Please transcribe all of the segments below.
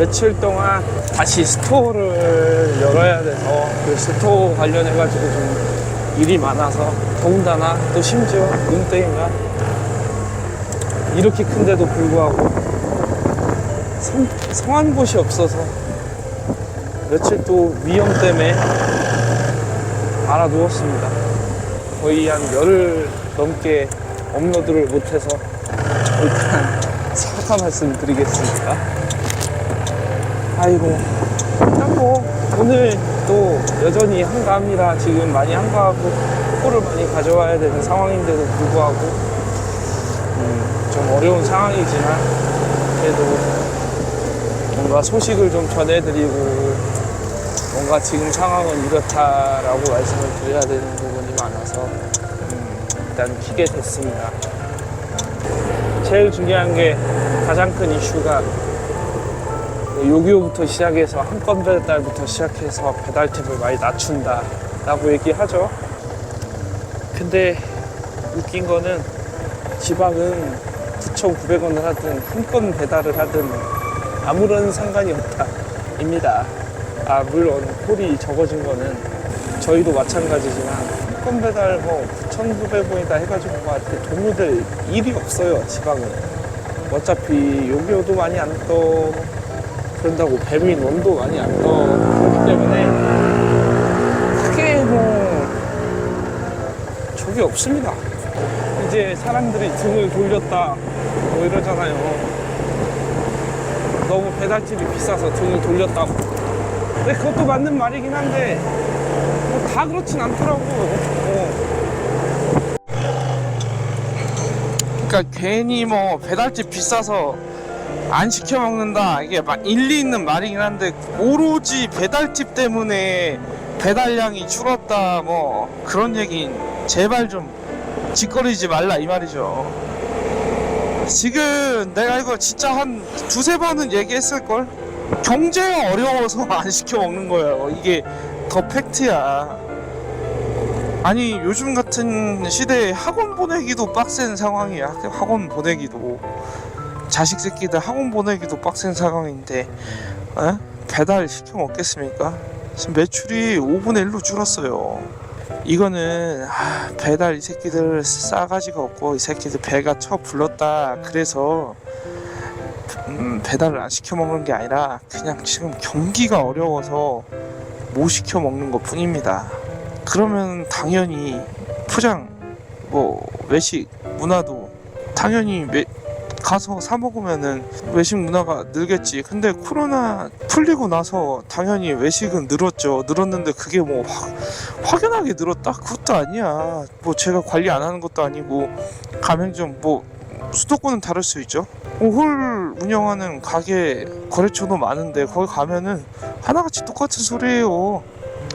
며칠 동안 다시 스토어를 열어야 돼서 그 스토어 관련해가지고 좀 일이 많아서 더군다나 또 심지어 눈땡이가 이렇게 큰데도 불구하고 성, 성한 곳이 없어서 며칠 또 위험 때문에 알아 누웠습니다. 거의 한 열흘 넘게 업로드를 못해서 일단 사과 말씀 드리겠습니다. 아이고, 일단 뭐, 오늘 또 여전히 한가합니다. 지금 많이 한가하고, 코를 많이 가져와야 되는 상황인데도 불구하고, 음, 좀 어려운 상황이지만, 그래도 뭔가 소식을 좀 전해드리고, 뭔가 지금 상황은 이렇다라고 말씀을 드려야 되는 부분이 많아서, 음, 일단 키게 됐습니다. 제일 중요한 게 가장 큰 이슈가 요기요부터 시작해서 한 건 배달부터 시작해서 배달팁을 많이 낮춘다 라고 얘기하죠. 근데 웃긴 거는 지방은 9,900원을 하든 한 건 배달을 하든 아무런 상관이 없다 입니다. 아 물론 콜이 적어진 거는 저희도 마찬가지지만 한 건 배달 뭐 9,900원이다 해가지고 뭐 이렇게 돈을 들 일이 없어요 지방은. 어차피 요기요도 많이 안 떠 그런다고 배민 원도 많이 안 떠. 그렇기 때문에 크게 뭐 적이 없습니다. 이제 사람들이 등을 돌렸다 뭐 이러잖아요. 너무 배달집이 비싸서 등을 돌렸다고. 근데 그것도 맞는 말이긴 한데 뭐 다 그렇진 않더라고. 어. 그러니까 괜히 뭐 배달집 비싸서 안 시켜 먹는다. 이게 막 일리 있는 말이긴 한데 오로지 배달집 때문에 배달량이 줄었다. 뭐 그런 얘긴 제발 좀 짓거리지 말라 이 말이죠. 지금 내가 이거 진짜 한 두세 번은 얘기했을걸? 경제가 어려워서 안 시켜 먹는 거예요 이게 더 팩트야. 아니 요즘 같은 시대에 학원 보내기도 빡센 상황이야. 학원 보내기도 자식 새끼들 학원 보내기도 빡센 상황인데 에? 배달 시켜 먹겠습니까? 지금 매출이 5분의 1로 줄었어요. 이거는 아, 배달 이 새끼들 싸가지가 없고 이 새끼들 배가 쳐 불렀다 그래서 음, 배달을 안 시켜 먹는 게 아니라 그냥 지금 경기가 어려워서 못 시켜 먹는 것 뿐입니다. 그러면 당연히 포장 뭐 외식 문화도 당연히 매, 가서 사 먹으면은 외식 문화가 늘겠지. 근데 코로나 풀리고 나서 당연히 외식은 늘었죠. 늘었는데 그게 뭐 확, 확연하게 늘었다? 그것도 아니야. 뭐 제가 관리 안 하는 것도 아니고 가맹점 뭐 수도권은 다를 수 있죠. 뭐홀 운영하는 가게 거래처도 많은데 거기 가면은 하나같이 똑같은 소리예요.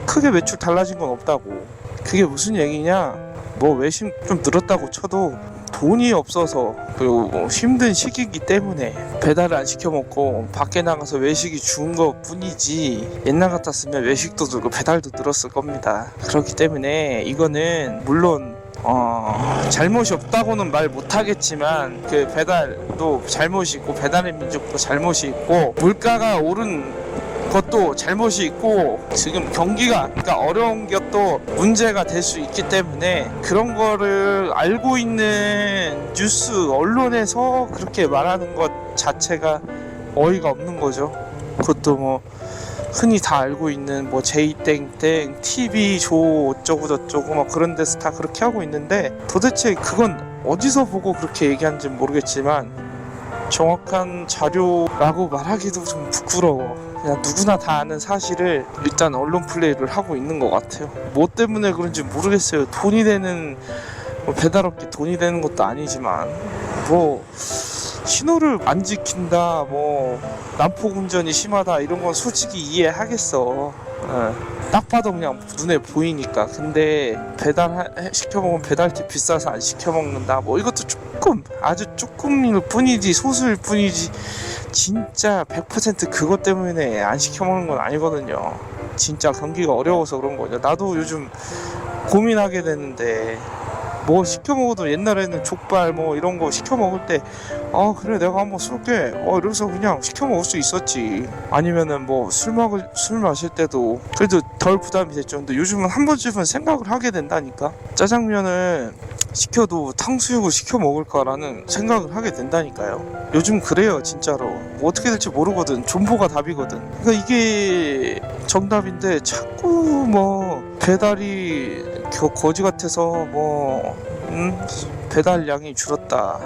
크게 매출 달라진 건 없다고. 그게 무슨 얘기냐? 뭐 외식 좀 늘었다고 쳐도 돈이 없어서 그리고 뭐 힘든 시기이기 때문에 배달을 안 시켜 먹고 밖에 나가서 외식이 죽은 것 뿐이지 옛날 같았으면 외식도 늘고 배달도 늘었을 겁니다. 그렇기 때문에 이거는 물론 어, 잘못이 없다고는 말 못하겠지만 그 배달도 잘못이 있고 배달의 민족도 잘못이 있고 물가가 오른 것도 잘못이 있고 지금 경기가 그러니까 어려운 것도 문제가 될 수 있기 때문에 그런 거를 알고 있는 뉴스 언론에서 그렇게 말하는 것 자체가 어이가 없는 거죠. 그것도 뭐 흔히 다 알고 있는 뭐 제이땡땡 TV 조 어쩌고 저쩌고 막 그런 데서 다 그렇게 하고 있는데 도대체 그건 어디서 보고 그렇게 얘기하는지 모르겠지만 정확한 자료라고 말하기도 좀 부끄러워. 그냥 누구나 다 아는 사실을 일단 언론 플레이를 하고 있는 것 같아요. 뭐 때문에 그런지 모르겠어요. 돈이 되는 뭐 배달업계 돈이 되는 것도 아니지만 뭐 신호를 안 지킨다, 뭐 난폭 운전이 심하다 이런 건 솔직히 이해하겠어. 예. 딱 봐도 그냥 눈에 보이니까. 근데 배달 하- 시켜 먹으면 배달티 비싸서 안 시켜 먹는다. 뭐 이것도 조금 아주 조금일 뿐이지 소수일 뿐이지 진짜 100% 그것 때문에 안 시켜 먹는 건 아니거든요. 진짜 경기가 어려워서 그런 거죠. 나도 요즘 고민하게 되는데 뭐 시켜 먹어도 옛날에는 족발 뭐 이런 거 시켜 먹을 때 아 그래 내가 한번 쏠게. 어 이러면서 그냥 시켜 먹을 수 있었지. 아니면은 뭐 술 먹을 술 마실 때도 그래도 덜 부담이 됐죠. 근데 요즘은 한 번쯤은 생각을 하게 된다니까. 짜장면을 시켜도 탕수육을 시켜 먹을까라는 생각을 하게 된다니까요. 요즘 그래요 진짜로. 뭐 어떻게 될지 모르거든. 존보가 답이거든. 그러니까 이게 정답인데 자꾸 뭐 배달이 겨- 거지 같아서 뭐 음, 배달량이 줄었다.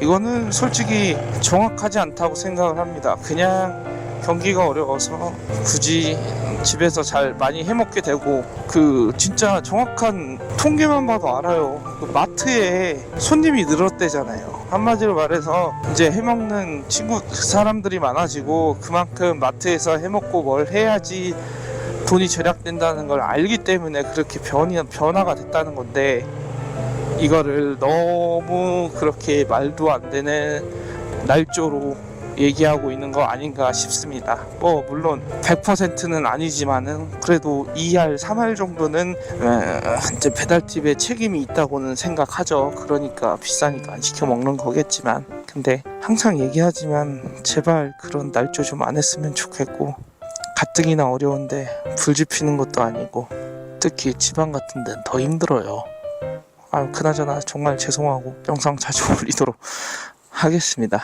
이거는 솔직히 정확하지 않다고 생각을 합니다. 그냥 경기가 어려워서 굳이 집에서 잘 많이 해먹게 되고 그 진짜 정확한 통계만 봐도 알아요. 그 마트에 손님이 늘었대잖아요. 한마디로 말해서 이제 해먹는 친구 사람들이 많아지고 그만큼 마트에서 해먹고 뭘 해야지 돈이 절약된다는 걸 알기 때문에 그렇게 변이, 변화가 됐다는 건데 이거를 너무 그렇게 말도 안 되는 날조로 얘기하고 있는 거 아닌가 싶습니다. 뭐 물론 100%는 아니지만은 그래도 2할, 3할 정도는 어, 이제 배달팁에 책임이 있다고는 생각하죠. 그러니까 비싸니까 안 시켜 먹는 거겠지만 근데 항상 얘기하지만 제발 그런 날조 좀 안 했으면 좋겠고 가뜩이나 어려운데 불 지 피는 것도 아니고 특히 지방 같은 데는 더 힘들어요. 아, 그나저나 정말 죄송하고 영상 자주 올리도록 하겠습니다.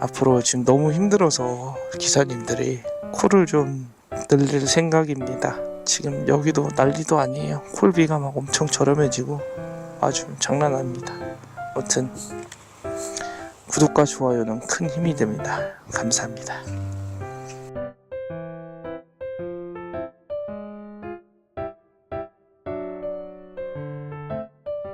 앞으로 지금 너무 힘들어서 기사님들이 콜을 좀 늘릴 생각입니다. 지금 여기도 난리도 아니에요. 콜비가 막 엄청 저렴해지고 아주 장난 아닙니다. 아무튼 구독과 좋아요는 큰 힘이 됩니다. 감사합니다.